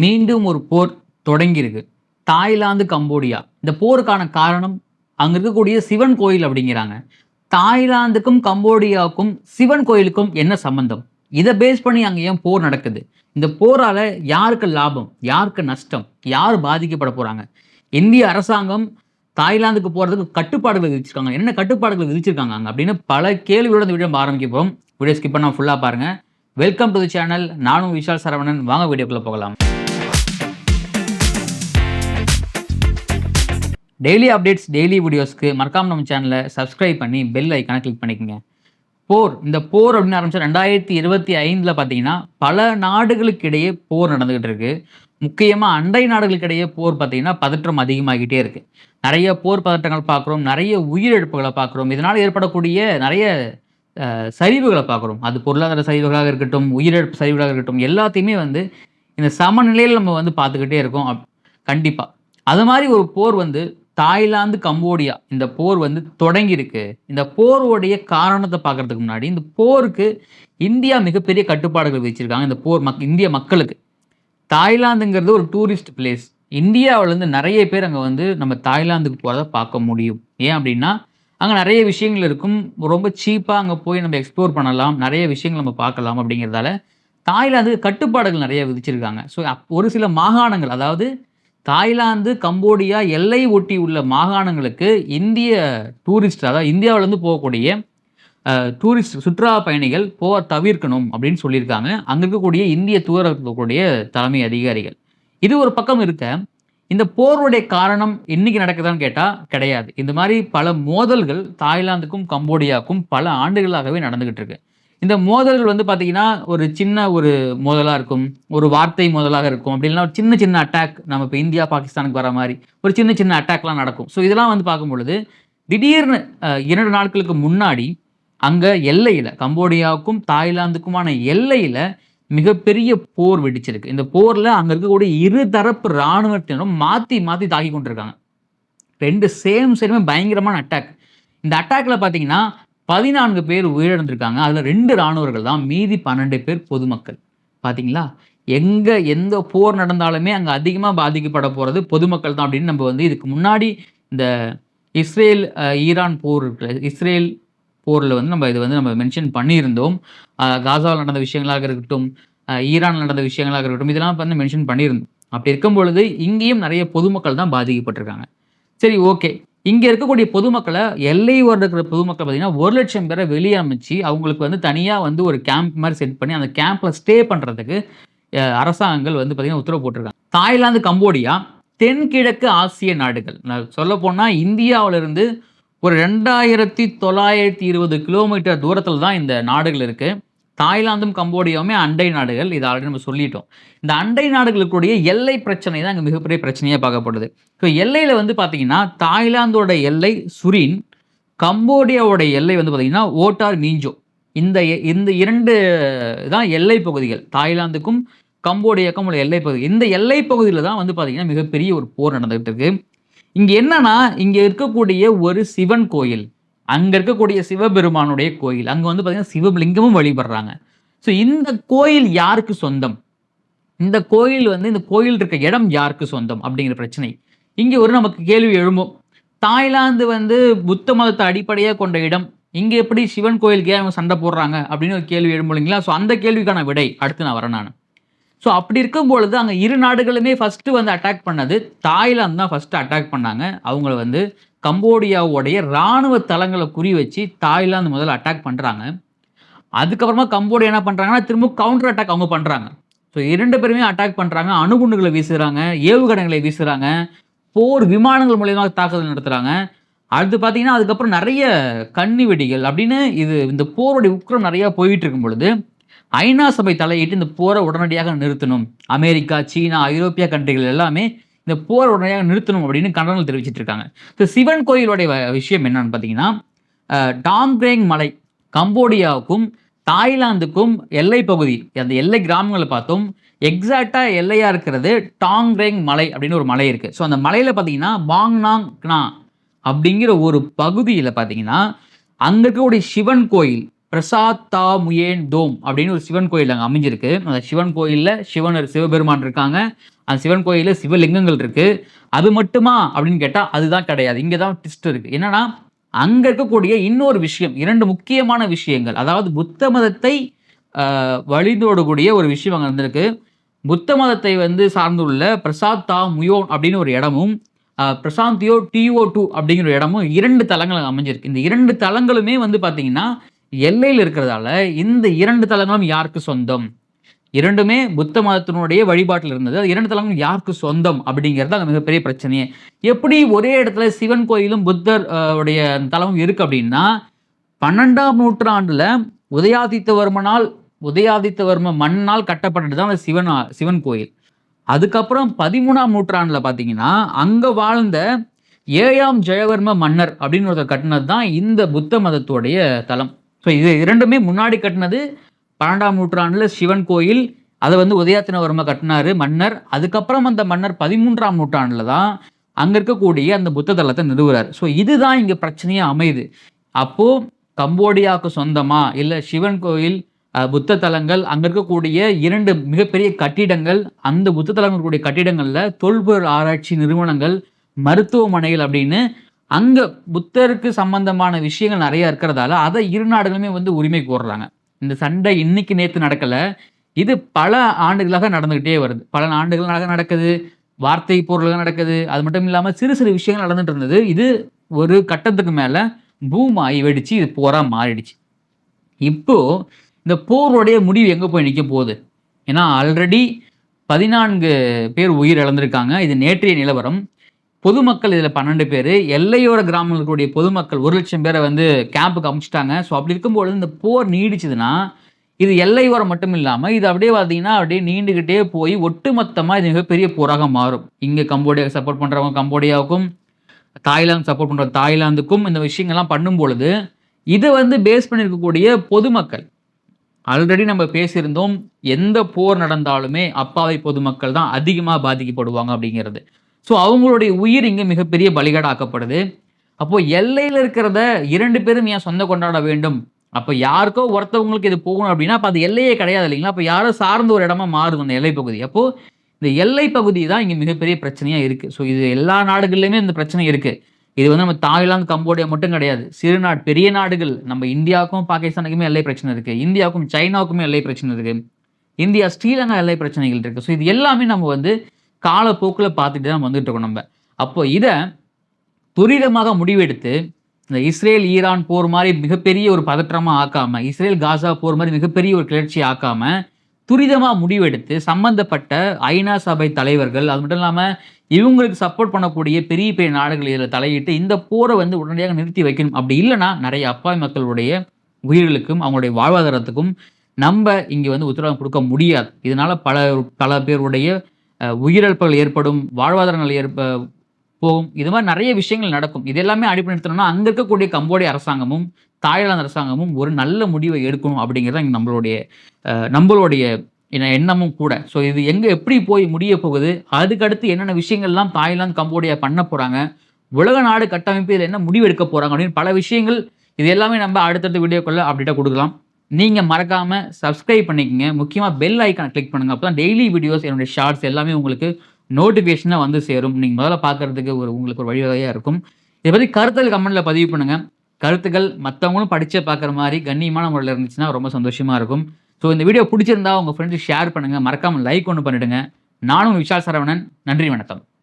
மீண்டும் ஒரு போர் தொடங்கியிருக்கு. Thailand Cambodia. இந்த போருக்கான காரணம் அங்கே இருக்கக்கூடிய சிவன் கோயில் அப்படிங்கிறாங்க. தாய்லாந்துக்கும் கம்போடியாவுக்கும் சிவன் கோயிலுக்கும் என்ன சம்பந்தம்? இதை பேஸ் பண்ணி அங்கே ஏன் போர் நடக்குது? இந்த போரால் யாருக்கு லாபம்? யாருக்கு நஷ்டம்? யார் பாதிக்கப்பட போகிறாங்க இந்திய அரசாங்கம் தாய்லாந்துக்கு போகிறதுக்கு கட்டுப்பாடுகள் விதிச்சிருக்காங்க. என்ன கட்டுப்பாடுகள் விதிச்சிருக்காங்க அங்கே அப்படின்னு பல கேள்வியோட இந்த வீடியோ ஆரம்பிக்க போகிறோம் வீடியோ ஸ்கிப் பண்ணால் ஃபுல்லாக பாருங்கள் வெல்கம் டு தி சேனல் நானும் விஷால் சரவணன். வாங்க வீடியோக்குள்ளே போகலாம். டெய்லி அப்டேட்ஸ் டெய்லி வீடியோஸ்க்கு மறக்காம நம்ம சேனலை சப்ஸ்கிரைப் பண்ணி பெல் ஐக்கானை கிளிக் பண்ணிக்கோங்க. போர் இந்த போர் அப்படின்னு ஆரம்பிச்சா ரெண்டாயிரத்தி இருபத்தி ஐந்தில் பார்த்தீங்கன்னா பல நாடுகளுக்கு இடையே போர் நடந்துகிட்டு இருக்கு. முக்கியமாக அண்டை நாடுகளுக்கு இடையே போர் பார்த்தீங்கன்னா பதற்றம் அதிகமாகிட்டே இருக்குது நிறைய போர் பதற்றங்கள் பார்க்குறோம் நிறைய உயிரிழப்புகளை பார்க்குறோம். இதனால் ஏற்படக்கூடிய நிறைய சரிவுகளை பார்க்குறோம். அது பொருளாதார சரிவுகளாக இருக்கட்டும் உயிரிழப்பு சரிவுகளாக இருக்கட்டும் எல்லாத்தையுமே வந்து இந்த சமநிலையில் நம்ம வந்து பார்த்துக்கிட்டே இருக்கோம். அப்- அது மாதிரி ஒரு போர் வந்து தாய்லாந்து கம்போடியா இந்த போர் வந்து தொடங்கியிருக்கு. இந்த போருடைய காரணத்தை பார்க்கறதுக்கு முன்னாடி இந்த போருக்கு இந்தியா மிகப்பெரிய கட்டுப்பாடுகள் விதிச்சிருக்காங்க. இந்த போர் மக் இந்திய மக்களுக்கு. தாய்லாந்துங்கிறது ஒரு டூரிஸ்ட் பிளேஸ். இந்தியாவிலேருந்து நிறைய பேர் அங்கே வந்து நம்ம தாய்லாந்துக்கு போகிறத பார்க்க முடியும். ஏன் அப்படின்னா அங்கே நிறைய விஷயங்கள் இருக்கும். ரொம்ப சீப்பாக அங்கே போய் நம்ம எக்ஸ்ப்ளோர் பண்ணலாம். நிறைய விஷயங்கள் நம்ம பார்க்கலாம் அப்படிங்கிறதால தாய்லாந்துக்கு கட்டுப்பாடுகள் நிறைய விதிச்சிருக்காங்க. ஸோ ஒரு சில மாகாணங்கள் அதாவது தாய்லாந்து கம்போடியா எல்லை ஒட்டி உள்ள மாகாணங்களுக்கு இந்திய டூரிஸ்ட் அதாவது இந்தியாவிலேருந்து போகக்கூடிய டூரிஸ்ட் சுற்றுலா பயணிகள் போக தவிர்க்கணும் அப்படின்னு சொல்லியிருக்காங்க. அங்கே இருக்கக்கூடிய இந்திய தூரக்கூடிய தலைமை அதிகாரிகள். இது ஒரு பக்கம் இருக்க இந்த போருடைய காரணம் இன்னைக்கு நடக்குதான்னு கேட்டால் கிடையாது. இந்த மாதிரி பல மோதல்கள் தாய்லாந்துக்கும் கம்போடியாவுக்கும் பல ஆண்டுகளாகவே நடந்துகிட்டு இருக்கு. இந்த மோதல்கள் வந்து பார்த்தீங்கன்னா ஒரு சின்ன ஒரு மோதலாக இருக்கும். ஒரு வார்த்தை மோதலாக இருக்கும். அப்படின்னா ஒரு சின்ன சின்ன அட்டாக் நம்ம இப்போ இந்தியா பாகிஸ்தானுக்கு வர மாதிரி ஒரு சின்ன சின்ன அட்டாக்லாம் நடக்கும். ஸோ இதெல்லாம் வந்து பார்க்கும் பொழுது திடீர்னு இரண்டு நாட்களுக்கு முன்னாடி அங்கே எல்லையில் கம்போடியாவுக்கும் தாய்லாந்துக்குமான எல்லையில் மிகப்பெரிய போர் வெடிச்சிருக்கு. இந்த போரில் அங்கே இருக்கக்கூடிய இரு தரப்பு இராணுவத்தினரும் மாற்றி மாற்றி தாக்கி கொண்டிருக்காங்க. ரெண்டு சேம் சேருமே பயங்கரமான அட்டாக் இந்த அட்டாக்ல பார்த்தீங்கன்னா பதினான்கு பேர் உயிரிழந்திருக்காங்க. அதில் ரெண்டு இராணுவர்கள் தான் மீதி பன்னெண்டு பேர் பொதுமக்கள். பார்த்தீங்களா எங்கே எந்த போர் நடந்தாலுமே அங்கே அதிகமாக பாதிக்கப்பட போகிறது பொதுமக்கள் தான் அப்படின்னு நம்ம வந்து இதுக்கு முன்னாடி இந்த இஸ்ரேல் ஈரான் போர் இருக்குல்ல இஸ்ரேல் போரில் வந்து நம்ம இது வந்து நம்ம மென்ஷன் பண்ணியிருந்தோம். காசாவில் நடந்த விஷயங்களாக இருக்கட்டும் ஈரான் நடந்த விஷயங்களாக இருக்கட்டும் இதெல்லாம் வந்து மென்ஷன் பண்ணியிருந்தோம். அப்படி இருக்கும் பொழுது இங்கேயும் நிறைய பொதுமக்கள் தான் பாதிக்கப்பட்டிருக்காங்க. சரி ஓகே. இங்கே இருக்கக்கூடிய பொதுமக்களை எல்லை ஓர இருக்கிற பொதுமக்கள் பார்த்தீங்கன்னா ஒரு லட்சம் பேரை வெளியே அமைச்சு அவங்களுக்கு வந்து தனியாக வந்து ஒரு கேம்ப் மாதிரி செட் பண்ணி அந்த கேம்பில் ஸ்டே பண்ணுறதுக்கு அரசாங்கங்கள் வந்து பார்த்தீங்கன்னா உத்தரவு போட்டிருக்காங்க. தாய்லாந்து கம்போடியா தென்கிழக்கு ஆசிய நாடுகள். நான் சொல்ல போனால் இந்தியாவிலிருந்து ஒரு ரெண்டாயிரத்தி தொள்ளாயிரத்தி இருபது கிலோமீட்டர் தூரத்தில் தான் இந்த நாடுகள் இருக்குது தாய்லாந்தும் கம்போடியாவுமே அண்டை நாடுகள். இதை ஆல்ரெடி நம்ம சொல்லிட்டோம். இந்த அண்டை நாடுகளுக்குடைய எல்லை பிரச்சனை தான் இங்கே மிகப்பெரிய பிரச்சனையாக பார்க்கப்படுது. ஸோ எல்லையில் வந்து பார்த்தீங்கன்னா தாய்லாந்தோட எல்லை சுரின் கம்போடியாவோட எல்லை வந்து பார்த்தீங்கன்னா ஓட்டார் மீஞ்சோ இந்த எ- இந்த இரண்டு தான் எல்லை பகுதிகள். தாய்லாந்துக்கும் கம்போடியாவுக்கும் உள்ள எல்லை பகுதி இந்த எல்லை பகுதியில் தான் வந்து பார்த்திங்கன்னா மிகப்பெரிய ஒரு போர் நடந்துகிட்டு இருக்குது இங்கே என்னன்னா இங்கே இருக்கக்கூடிய ஒரு சிவன் கோயில். அங்கே இருக்கக்கூடிய சிவபெருமானுடைய கோயில். அங்கே வந்து பார்த்தீங்கன்னா சிவலிங்கமும் வழிபடுறாங்க. ஸோ இந்த கோயில் யாருக்கு சொந்தம்? இந்த கோயில் வந்து இந்த கோயில் இருக்க இடம் யாருக்கு சொந்தம்? அப்படிங்கிற பிரச்சனை. இங்கே ஒரு நமக்கு கேள்வி எழும்பும். தாய்லாந்து வந்து புத்த மதத்தை அடிப்படையாக கொண்ட இடம். இங்கே எப்படி சிவன் கோயிலுக்கே அவங்க சண்டை போடுறாங்க? அப்படின்னு ஒரு கேள்வி எழும்பு இல்லைங்களா? ஸோ அந்த கேள்விக்கான விடை. அடுத்து நான் வரேன் நான். ஸோ அப்படி இருக்கும் பொழுது அங்கே இரு நாடுகளுமே ஃபஸ்ட்டு வந்து அட்டாக் பண்ணது. தாய்லாந்து தான் ஃபஸ்ட்டு அட்டாக் பண்ணாங்க. அவங்கள வந்து கம்போடியாவுடைய இராணுவ தளங்களை குறி வச்சு தாய்லாந்து முதல்ல அட்டாக் பண்ணுறாங்க அதுக்கப்புறமா கம்போடியா என்ன பண்ணுறாங்கன்னா திரும்ப கவுண்டர் அட்டாக் அவங்க பண்ணுறாங்க ஸோ இரண்டு பேருமே அட்டாக் பண்ணுறாங்க அணுகுண்டுகளை வீசுகிறாங்க ஏவுகணைகளை வீசுகிறாங்க போர் விமானங்கள் மூலியமாக தாக்குதல் நடத்துகிறாங்க அடுத்து பார்த்தீங்கன்னா அதுக்கப்புறம் நிறைய கன்னி வெடிகள் அப்படின்னு இது இந்த போருடைய உக்கரம் நிறையா போயிட்டு இருக்கும் பொழுது ஐநா சபை தலையிட்டு இந்த போரை உடனடியாக நிறுத்தணும். அமெரிக்கா சீனா ஐரோப்பிய கண்ட்ரிகள் எல்லாமே இந்த போரை உடனடியாக நிறுத்தணும் அப்படின்னு கண்டனம் தெரிவிச்சிட்டு இருக்காங்க. ஸோ சிவன் கோயிலுடைய விஷயம் என்னன்னு பார்த்தீங்கன்னா டாங்க்ரேங் மலை கம்போடியாவுக்கும் தாய்லாந்துக்கும் எல்லை பகுதி அந்த எல்லை கிராமங்களை பார்த்தோம். எக்ஸாக்டாக எல்லையாக இருக்கிறது டாங்ரேங் மலை அப்படின்னு ஒரு மலை இருக்குது ஸோ அந்த மலையில் பார்த்தீங்கன்னா பாங்னாங் க்னா அப்படிங்கிற ஒரு பகுதியில் பார்த்தீங்கன்னா அங்கே இருக்கக்கூடிய சிவன் கோயில் பிரசாத் தா முயேன் தோம் அப்படின்னு ஒரு சிவன் கோயில் அங்கே அமைஞ்சிருக்கு. அந்த சிவன் கோயிலில் சிவன் சிவபெருமான் இருக்காங்க. அந்த சிவன் கோயிலில் சிவலிங்கங்கள் இருக்குது அது மட்டுமா அப்படின்னு கேட்டால் அதுதான் கிடையாது. இங்கே தான் ட்விஸ்ட் இருக்குது என்னென்னா அங்கே இருக்கக்கூடிய இன்னொரு விஷயம் இரண்டு முக்கியமான விஷயங்கள். அதாவது புத்த மதத்தை வழிந்தோடக்கூடிய ஒரு விஷயம் அங்கே இருந்திருக்கு புத்த மதத்தை வந்து சார்ந்துள்ள பிரசாத் தா முயோன் அப்படின்னு ஒரு இடமும் பிரசாந்தியோ டிஓ டூ அப்படிங்கிற ஒரு இடமும் இரண்டு தலங்கள் அமைஞ்சிருக்கு. இந்த இரண்டு தலங்களுமே வந்து பார்த்தீங்கன்னா எல்லையில் இருக்கிறதால இந்த இரண்டு தலங்களும் யாருக்கு சொந்தம்? இரண்டுமே புத்த மதத்தினுடைய வழிபாட்டில் இருந்தது. அது இரண்டு தலங்கள் யாருக்கு சொந்தம் அப்படிங்கிறது அங்கே மிகப்பெரிய பிரச்சனையே. எப்படி ஒரே இடத்துல சிவன் கோயிலும் புத்தர் உடைய தலமும் இருக்கு அப்படின்னா பன்னெண்டாம் நூற்றாண்டுல உதயாதித்தவர்மனால் உதயாதித்தவர்ம மண்ணால் கட்டப்பட்டது தான் அந்த சிவன் சிவன் கோயில். அதுக்கப்புறம் பதிமூணாம் நூற்றாண்டுல பார்த்தீங்கன்னா அங்கே வாழ்ந்த ஏழாம் ஜெயவர்ம மன்னர் அப்படின்னு ஒருத்தர் கட்டினது தான் இந்த புத்த மதத்துடைய தலம். ஸோ இது இரண்டுமே முன்னாடி கட்டினது பன்னெண்டாம் நூற்றாண்டில் சிவன் கோயில் அதை வந்து உதயாத்தினவர்ம கட்டினாரு மன்னர். அதுக்கப்புறம் அந்த மன்னர் பதிமூன்றாம் நூற்றாண்டில் தான் அங்கே இருக்கக்கூடிய அந்த புத்த தலத்தை நிறுவுறார். ஸோ இதுதான் இங்கே பிரச்சனையாக அமையுது. அப்போது கம்போடியாவுக்கு சொந்தமா இல்லை சிவன் கோயில் புத்த தலங்கள் அங்கே இருக்கக்கூடிய இரண்டு மிகப்பெரிய கட்டிடங்கள் அந்த புத்த தலங்களுடைய கட்டிடங்களில் தொல்பொருள் ஆராய்ச்சி நிறுவனங்கள் மருத்துவமனைகள் அப்படின்னு அங்கே புத்தருக்கு சம்பந்தமான விஷயங்கள் நிறையா இருக்கிறதால அதை இரு நாடுகளுமே வந்து உரிமை கோர்றாங்க. இந்த சண்டை இன்னைக்கு நேற்று நடக்கலை. இது பல ஆண்டுகளாக நடந்துக்கிட்டே வருது. பல ஆண்டுகளாக நடக்குது. வார்த்தை பொருளாக நடக்குது. அது மட்டும் இல்லாமல் சிறு சிறு விஷயங்கள் நடந்துட்டு இருந்தது. இது ஒரு கட்டத்துக்கு மேலே பூமாயி வெடிச்சு இது போராக மாறிடுச்சு. இப்போது இந்த போருடைய முடிவு எங்கே போய் நிற்க போகுது? ஏன்னா ஆல்ரெடி பதினான்கு பேர் உயிர் இழந்திருக்காங்க இது நேற்றைய நிலவரம். பொதுமக்கள் இதில் பன்னெண்டு பேர். எல்லையோர கிராமங்களுக்குடைய பொதுமக்கள் ஒரு லட்சம் பேரை வந்து கேம்புக்கு அமுச்சிட்டாங்க. ஸோ அப்படி இருக்கும்போது இந்த போர் நீடிச்சதுன்னா இது எல்லையோரம் மட்டும் இல்லாமல் இது அப்படியே பார்த்தீங்கன்னா அப்படியே நீண்டுக்கிட்டே போய் ஒட்டுமொத்தமாக இது மிகப்பெரிய போராக மாறும். இங்கே கம்போடியாவுக்கு சப்போர்ட் பண்ணுறவங்க கம்போடியாவுக்கும் தாய்லாந்து சப்போர்ட் பண்ணுற தாய்லாந்துக்கும் இந்த விஷயங்கள்லாம் பண்ணும் பொழுது இதை வந்து பேஸ் பண்ணியிருக்கக்கூடிய பொதுமக்கள் ஆல்ரெடி நம்ம பேசியிருந்தோம் எந்த போர் நடந்தாலுமே அப்பாவை பொதுமக்கள் தான் அதிகமாக பாதிக்கப்படுவாங்க அப்படிங்கிறது. ஸோ அவங்களுடைய உயிர் இங்கே மிகப்பெரிய பலிகடாக்கப்படுது. அப்போது எல்லையில் இருக்கிறத இரண்டு பேரும் ஏன் சொந்த கொண்டாட வேண்டும்? அப்போ யாருக்கோ ஒருத்தவங்களுக்கு இது போகணும் அப்படின்னா அப்போ அது எல்லையே கிடையாது இல்லைங்களா? அப்போ யாரோ சார்ந்த ஒரு இடமா மாறுது அந்த எல்லை பகுதி. அப்போது இந்த எல்லை பகுதி தான் இங்கே மிகப்பெரிய பிரச்சனையாக இருக்குது ஸோ இது எல்லா நாடுகள்லையுமே இந்த பிரச்சனை இருக்குது இது வந்து நம்ம தாய்லாந்து கம்போடியா மட்டும் கிடையாது. சிறு நாடு பெரிய நாடுகள் நம்ம இந்தியாவுக்கும் பாகிஸ்தானுக்குமே எல்லை பிரச்சனை இருக்குது இந்தியாவுக்கும் சைனாவுக்குமே எல்லை பிரச்சனை இருக்குது இந்தியா ஸ்ரீலங்கா எல்லை பிரச்சனைகள் இருக்குது ஸோ இது எல்லாமே நம்ம வந்து காலப்போக்கில் பார்த்துட்டு தான் வந்துட்டு இருக்கோம் நம்ம. அப்போ இதை துரிதமாக முடிவெடுத்து இந்த இஸ்ரேல் ஈரான் போர் மாதிரி மிகப்பெரிய ஒரு பதற்றமாக ஆக்காமல் இஸ்ரேல் காசா போர் மாதிரி மிகப்பெரிய ஒரு கிளர்ச்சி ஆக்காமல் துரிதமாக முடிவெடுத்து சம்பந்தப்பட்ட ஐநா சபை தலைவர்கள் அது மட்டும் இல்லாமல் இவங்களுக்கு சப்போர்ட் பண்ணக்கூடிய பெரிய பெரிய நாடுகள் இதில் தலையிட்டு இந்த போரை வந்து உடனடியாக நிறுத்தி வைக்கணும். அப்படி இல்லைன்னா நிறைய அப்பாய் மக்களுடைய உயிர்களுக்கும் அவங்களுடைய வாழ்வாதாரத்துக்கும் நம்ம இங்கே வந்து உத்தரவாதம் கொடுக்க முடியாது. இதனால் பல பல பேருடைய உயிரிழப்புகள் ஏற்படும் வாழ்வாதாரங்கள் ஏற்ப போகும். இது மாதிரி நிறைய விஷயங்கள் நடக்கும். இது எல்லாமே அடிப்படை நிறுத்தணும்னா அங்கே இருக்கக்கூடிய கம்போடிய அரசாங்கமும் தாய்லாந்து அரசாங்கமும் ஒரு நல்ல முடிவை எடுக்கணும் அப்படிங்கிறது இங்கே நம்மளுடைய நம்மளுடைய எண்ணமும் கூட. ஸோ இது எங்கே எப்படி போய் முடிய போகுது அதுக்கடுத்து என்னென்ன விஷயங்கள்லாம் தாய்லாந்து கம்போடியா பண்ண போகிறாங்க உலக நாடு கட்டமைப்பு இதில் என்ன முடிவு எடுக்க போகிறாங்க அப்படின்னு பல விஷயங்கள் இது எல்லாமே நம்ம அடுத்தடுத்த வீடியோக்குள்ளே அப்டேட்டாக கொடுக்கலாம். நீங்கள் மறக்காமல் சப்ஸ்கிரைப் பண்ணிக்கோங்க. முக்கியமாக பெல் ஐக்கானை கிளிக் பண்ணுங்கள் அப்போ தான் டெய்லி வீடியோஸ் என்னுடைய ஷார்ட்ஸ் எல்லாமே உங்களுக்கு நோட்டிஃபிகேஷனாக வந்து சேரும். நீங்கள் முதல்ல பார்க்குறதுக்கு ஒரு உங்களுக்கு ஒரு வழிவகையாக இருக்கும். இதை பற்றி கருத்துகள் கமெண்ட்டில் பதிவு பண்ணுங்கள் கருத்துக்கள் மற்றவங்களும் படித்து பார்க்குற மாதிரி கண்ணியமான முறையில் இருந்துச்சுன்னா ரொம்ப சந்தோஷமாக இருக்கும். ஸோ இந்த வீடியோ பிடிச்சிருந்தா உங்கள் ஃப்ரெண்ட்ஸ் ஷேர் பண்ணுங்கள் மறக்காமல் லைக் ஒன்று பண்ணிவிடுங்க நானும் விஷால் சரவணன். நன்றி வணக்கம்.